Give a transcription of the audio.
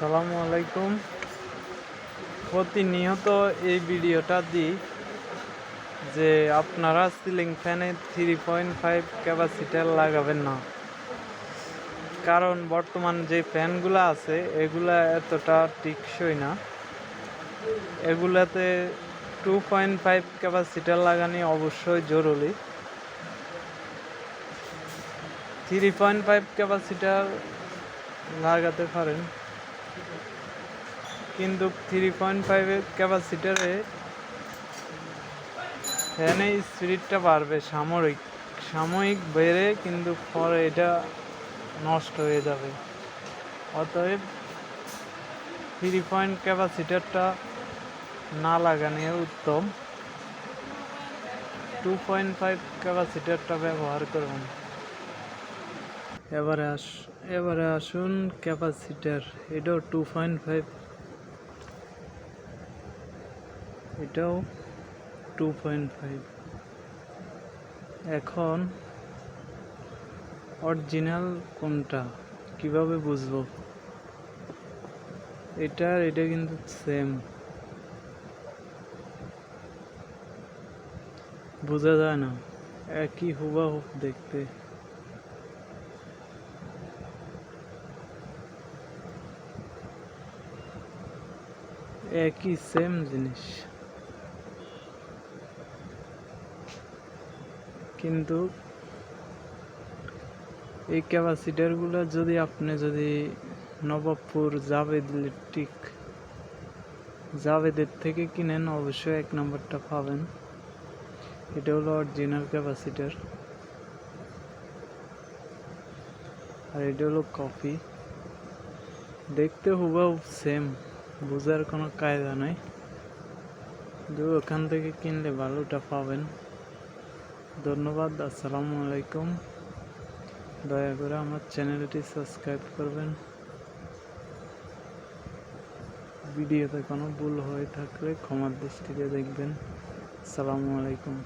আসসালামু আলাইকুম। প্রতিনিয়ত এই ভিডিওটা দিই যে আপনারা সিলিং ফ্যানে থ্রি পয়েন্ট ফাইভ ক্যাপাসিটার লাগাবেন না। কারণ বর্তমান যে ফ্যানগুলো আছে, এগুলা এতটা টিকসই না। এগুলাতে টু পয়েন্ট ফাইভ ক্যাপাসিটার লাগানি অবশ্যই জরুরি। থ্রি পয়েন্ট ফাইভ ক্যাপাসিটার লাগাতে পারেন। কিন্তু থ্রি পয়েন্ট ফাইভের ক্যাপাসিটারে ফ্যানে স্পিডটা বাড়বে সাময়িক সাময়িক বেড়ে কিন্তু পরে এটা নষ্ট হয়ে যাবে। অতএব থ্রি পয়েন্ট ক্যাপাসিটারটা না লাগানো উত্তম। টু পয়েন্ট ফাইভ ক্যাপাসিটারটা ব্যবহার করুন। এবারে আস এবারে আসুন ক্যাপাসিটার। এটাও টু পয়েন্ট ফাইভ এটাও টু পয়েন্ট ফাইভ এখন অরিজিনাল কোনটা? কীভাবে বুঝব? এটা এটা কিন্তু সেম বোঝা যায় না। একই হুবাহুব দেখতে। একই সেম জিনিস। কিন্তু এই ক্যাপাসিটারগুলো যদি আপনি যদি নবাবপুর জাভেদ ইলেকট্রিক জাভেদের থেকে কিনেন, অবশ্যই এক নম্বরটা পাবেন। এটা হলো অরিজিনাল ক্যাপাসিটার আর এটা হলো কফি দেখতে হুবাহু সেম বোঝার কোনো কায়দা নাই। কিন্তু ওখান থেকে কিনলে ভালোটা পাবেন। ধন্যবাদ, আসসালামু আলাইকুম। দয়া করে আমার চ্যানেলটি সাবস্ক্রাইব করবেন। ভিডিওতে কোনো ভুল হয়ে থাকলে ক্ষমার দৃষ্টিতে দেখবেন। আসসালামু আলাইকুম।